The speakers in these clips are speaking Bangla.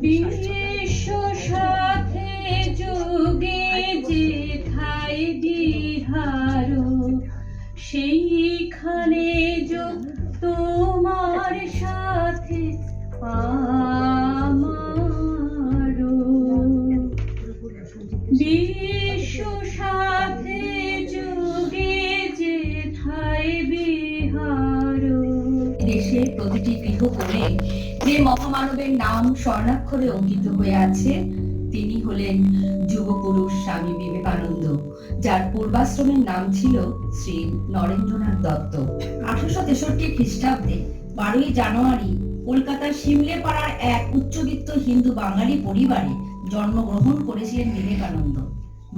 বিশ্ব সাথে যোগে যে ঠাই বিহার সেইখানে যো তোমার সাথে আমার প্রতিটি গৃহ কোণে যে মহামানবের নাম স্বর্ণাক্ষরে অঙ্কিত হয়ে আছে, তিনি হলেন স্বামী বিবেকানন্দ, যার পূর্বাশ্রমের নাম ছিল শ্রী নরেন্দ্রনাথ দত্ত। আঠারোশো তেষট্টি খ্রিস্টাব্দে বারোই জানুয়ারি কলকাতার শিমলে পাড়ার এক উচ্চবিত্ত হিন্দু বাঙালি পরিবারে জন্মগ্রহণ করেছিলেন বিবেকানন্দ।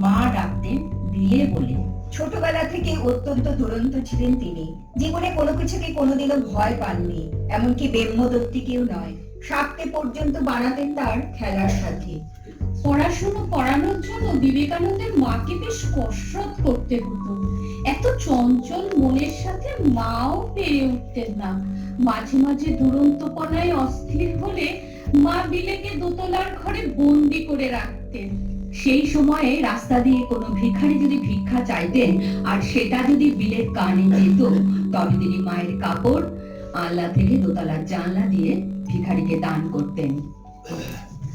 মা ডাকতেন বিলে বলে। ছোটবেলা থেকে অত্যন্ত দুরন্ত ছিলেন তিনি। জীবনে কোনো কিছুকে কোনোদিনও ভয় পাননি, এমনকি ব্রহ্মদত্তিকেও নয়। সাপকে পর্যন্ত বানাতেন তার খেলার সাথে। পড়াশুনো করানোর জন্য বিবেকানন্দের মাকে বেশ কসরত করতে হতো। এত চঞ্চল মনের সাথে মাও পেরে উঠতেন না। মাঝে মাঝে দুরন্তপনায় অস্থির হলে মা বিলেকে দোতলার ঘরে বন্দি করে রাখতেন। সেই সময়ে রাস্তা দিয়ে কোনো ভিখারি যদি ভিক্ষা চাইতেন আর সেটা যদি বিলের কানে যেত, তবে তিনি মায়ের কাপড় আল্লাহ থেকে দোতলার জানলা দিয়ে ভিখারিকে দান করতেন।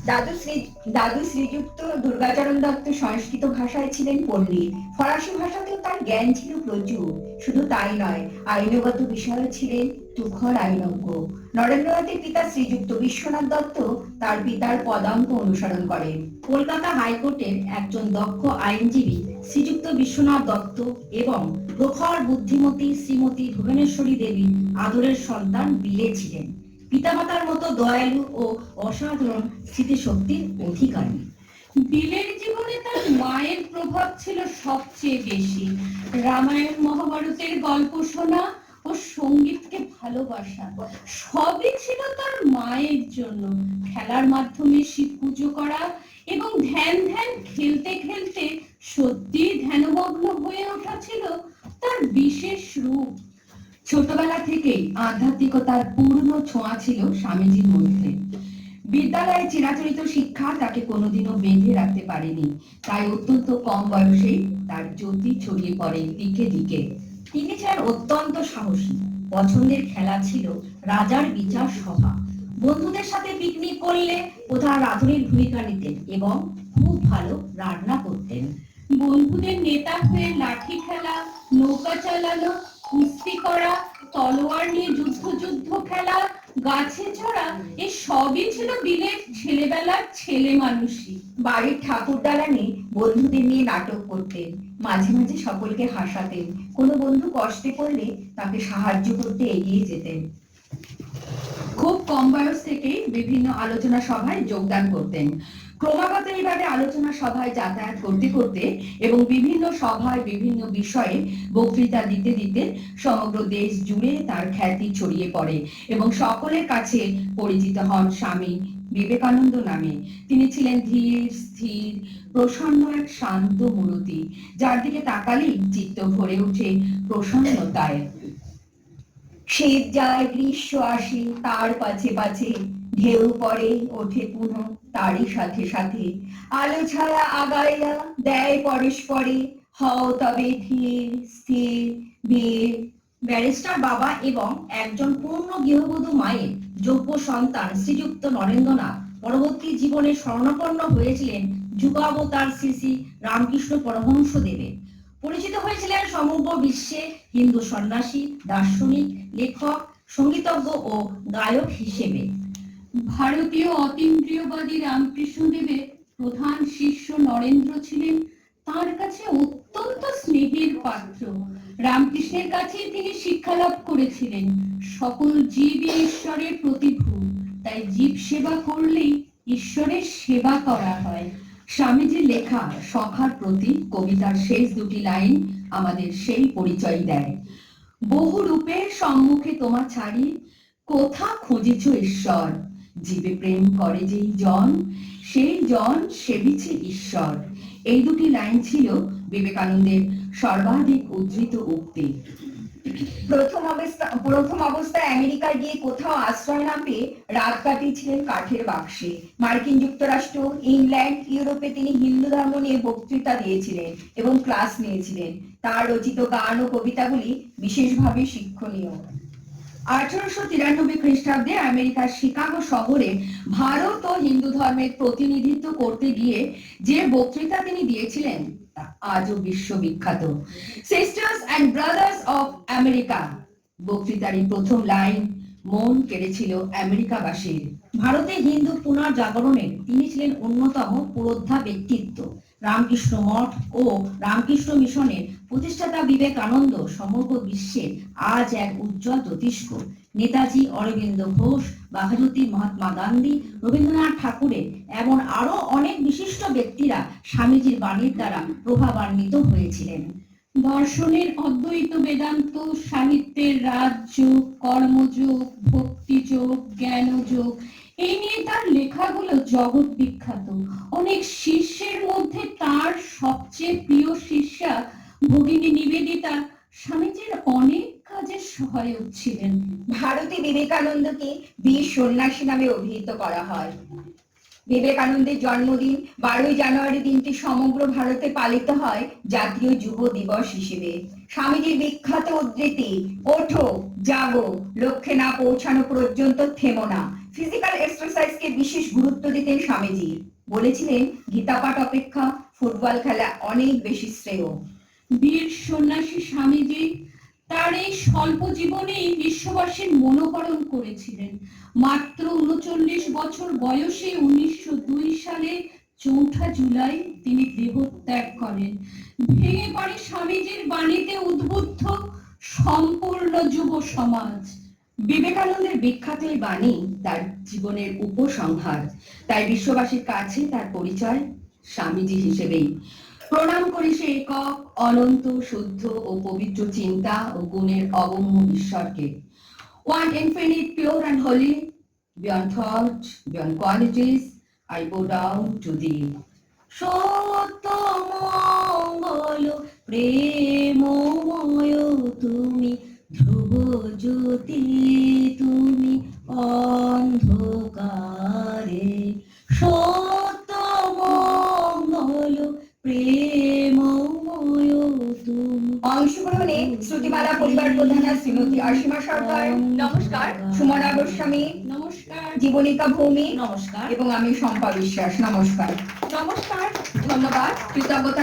দাদু শ্রী, দাদু শ্রীযুক্ত দুর্গাচরণ দত্ত সংস্কৃত ভাষায় ছিলেন পণ্ডিত। ফরাসি ভাষাতেও তার জ্ঞান ছিল প্রচুর। শুধু তাই নয়, আইনগত বিষয়ে ছিলেন। তুখর আইনজ্ঞ নরেন্দ্রনাথের পিতা শ্রীযুক্ত বিশ্বনাথ দত্ত তার পিতার পদাঙ্ক অনুসরণ করেন। কলকাতা হাইকোর্টের একজন দক্ষ আইনজীবী শ্রীযুক্ত বিশ্বনাথ দত্ত এবং প্রখর বুদ্ধিমতী শ্রীমতী ভুবনেশ্বরী দেবী আদরের সন্তান বিলে ছিলেন। পিতামাতার মতো দয়ালু ও অসাধারণ স্মৃতিশক্তির অধিকারী। বিলের জীবনে তার মায়ের প্রভাব ছিল সবচেয়ে বেশি। রামায়ণ মহাভারতের গল্প শোনা ও সঙ্গীতকে ভালোবাসা। সবই ছিল তার মায়ের জন্য। খেলার মাধ্যমে শিব পুজো করা এবং ধ্যান ধ্যান খেলতে খেলতে সত্যি ধ্যানমগ্ন হয়ে ওঠা ছিল তার বিশেষ রূপ। ছোটবেলা থেকেই আধ্যাত্মিকতার পূর্ণ ছোঁয়া ছিল স্বামীজির মধ্যে। বিদ্যালয়ে চিরাচরিত শিক্ষা তাকে কোনোদিনও বেঁধে রাখতে পারেনি। তাই অত্যন্ত কম বয়সেই তার জ্যোতি ছড়িয়ে পড়ে দিকে দিকে। তিনি ছিলেন অত্যন্ত সাহসী। পছন্দের খেলা ছিল রাজার বিচার সভা। বন্ধুদের সাথে পিকনিক করলে প্রধান রাধুনির ভূমিকা নিতেন এবং খুব ভালো রান্না করতেন। বন্ধুদের নেতা হয়ে লাঠি খেলা, নৌকা চালানো, কুস্তি করা, তলোয়ার নিয়ে যুদ্ধ যুদ্ধ খেলা, গাছে চড়া, এ সবই ছিল বিলের ছেলেবেলার ছেলে মানুষই। বাড়ির ঠাকুর দালানে বন্ধুদের নিয়ে নাটক করতেন। মাঝে মাঝে সকলকে হাসাতেন। কোনো বন্ধু কষ্টে পড়লে তাকে সাহায্য করতে এগিয়ে যেতেন। খুব কম বয়স থেকেই বিভিন্ন আলোচনা সভায় যোগদান করতেন। ক্রমাগত এইভাবে আলোচনা সভায় যাতায়াত করতে করতে এবং বিভিন্ন সভায় বিভিন্ন বিষয়ে বক্তৃতা দিতে দিতে সমগ্র দেশ জুড়ে তার খ্যাতি ছড়িয়ে পড়ে এবং সকলের কাছে পরিচিত হন স্বামী বিবেকানন্দ নামে। তিনি ছিলেন ধীর, স্থির, প্রসন্ন এক শান্ত মূরতি, যার দিকে তাকালেই চিত্ত ভরে ওঠে প্রসন্নতায়। শীত যায়, গ্রীষ্ম আসে, তার পাছে পাছে ঢেউ পড়ে, ওঠে পুনঃ তারই সাথে সাথে। আলো ছায়া আগাইয়া দেয় পরস্পরে, হও তবে ধীর, স্থির, বীর। ব্যারিস্টার বাবা এবং একজন পূর্ণ গৃহবধূ মায়ের যোগ্য সন্তান শ্রীযুক্ত নরেন্দ্রনাথ পরবর্তী জীবনে স্বর্ণপন্ন হয়েছিলেন যুগাবতার শ্রী শ্রী রামকৃষ্ণ পরমহংস দেবে পরিচিত হয়েছিলেন সমগ্র বিশ্বে হিন্দু সন্ন্যাসী, দার্শনিক, লেখক, সঙ্গীতজ্ঞ ও গায়ক হিসেবে। ভারতীয় অতীন্দ্রিয়বাদী রামকৃষ্ণ রামকৃষ্ণদেবের প্রধান শিষ্য নরেন্দ্র ছিলেন। তার কাছে অত্যন্ত স্নেহের পাত্র। রামকৃষ্ণের কাছেই তিনি শিক্ষা লাভ করেছিলেন। সকল জীব ঈশ্বরের প্রতিভূ। তাই জীব সেবা করলেই ঈশ্বরের সেবা করা হয়। স্বামীজির লেখা সখার প্রতি কবিতার শেষ দুটি লাইন আমাদের সেই পরিচয় দেয়। বহু রূপের সম্মুখে তোমা ছাড়ি। কোথা খুঁজেছ ঈশ্বর? জীবে প্রেম করে যেই জন, সেই জন সেবিছে ঈশ্বর। এই দুটি লাইন ছিল বিবেকানন্দের সর্বাধিক উদ্ধৃত উক্তি। প্রথম অবস্থা, প্রথম অবস্থায় আমেরিকা গিয়ে কোথাও আশ্রয় না পেয়ে রাত কাটিয়েছিলেন কাঠের বাক্সে। মার্কিন যুক্তরাষ্ট্র, ইংল্যান্ড, ইউরোপে তিনি হিন্দু ধর্ম নিয়ে বক্তৃতা দিয়েছিলেন এবং ক্লাস নিয়েছিলেন। তার রচিত গান ও কবিতাগুলি বিশেষভাবে শিক্ষণীয়। আঠারোশো তিরানব্বই খ্রিস্টাব্দে আমেরিকার শিকাগো শহরে ভারত ও হিন্দু ধর্মের প্রতিনিধিত্ব করতে গিয়ে যে বক্তৃতা তিনি দিয়েছিলেন, তা আজও বিশ্ববিখ্যাত। Sisters and brothers of America বক্তৃতারই প্রথম লাইন মন কেড়েছিল আমেরিকাবাসীর। ভারতে হিন্দু পুনর্জাগরণে তিনি ছিলেন অন্যতম পুরোধা ব্যক্তিত্ব। রামকৃষ্ণ মঠ ও রামকৃষ্ণ মিশনের প্রতিষ্ঠাতা বিবেকানন্দ সমগ্র বিশ্বে আজ এক উজ্জ্বল জ্যোতিষ্ক। নেতাজি অরবিন্দ ঘোষ বাঘাযতীন মহাত্মা গান্ধী, রবীন্দ্রনাথ ঠাকুরের এমন আরও অনেক বিশিষ্ট ব্যক্তিরা স্বামীজির বাণীর দ্বারা প্রভাবান্বিত হয়েছিলেন। দর্শনের অদ্বৈত বেদান্ত, সাহিত্যের রাজযোগ, কর্মযোগ, ভক্তিযোগ, জ্ঞানযোগ, এই নিয়ে তার লেখাগুলো জগৎ বিখ্যাত। অনেক শিষ্যের মধ্যে তার সবচেয়ে প্রিয় শিষ্যা ভগিনী নিবেদিতা। স্বামীজির অনেক কাজের সহায়ক ছিলেন। ভারতে বিবেকানন্দকে বীর সন্ন্যাসী নামে অভিহিত করা হয়। বিবেকানন্দের জন্মদিন, বারোই জানুয়ারি দিনটি সমগ্র ভারতে পালিত হয় জাতীয় যুব দিবস হিসেবে। স্বামীজির বিখ্যাত উদ্ধৃতি, ওঠো, জাগো, লক্ষ্যে না পৌঁছানো পর্যন্ত থেমো না। ফিজিক্যাল এক্সারসাইজকে বিশেষ গুরুত্ব দিতেন স্বামীজি। বলেছিলেন, গীতাপাঠ অপেক্ষা, ফুটবল খেলা অনেক বেশি শ্রেয়। বীর সন্ন্যাসী স্বামীজি তার এই স্বল্প জীবনেই বিশ্ববাসীর মনোহরণ করেছিলেন। মাত্র উনচল্লিশ বছর বয়সে উনিশশো দুই সালে চৌঠা জুলাই তিনি দেহত্যাগ করেন। ভেঙে পড়ে স্বামীজির বাণীতে উদ্বুদ্ধ সম্পূর্ণ যুব সমাজ। বিবেকানন্দের বিখ্যাত এই বাণী তার জীবনের উপসংহার। তাই বিশ্ববাসীর কাছে তার পরিচয় স্বামীজি হিসেবেই। প্রণাম করি সে একক, অনন্ত, শুদ্ধ ও পবিত্র চিন্তা ও গুণের অগম্য ঈশ্বরকে। One infinite pure and holy beyond thought beyond qualities I go down to the সত্য মঙ্গল প্রেমময় তুমি, ধ্রুব জ্যোতি তুমি অন্ধকারে অসীমা সরকার নমস্কার। সুমনা গোস্বামী নমস্কার। জীবনিকা ভৌমি নমস্কার। এবং আমি শম্পা বিশ্বাস নমস্কার। নমস্কার ধন্যবাদ। কৃতজ্ঞতা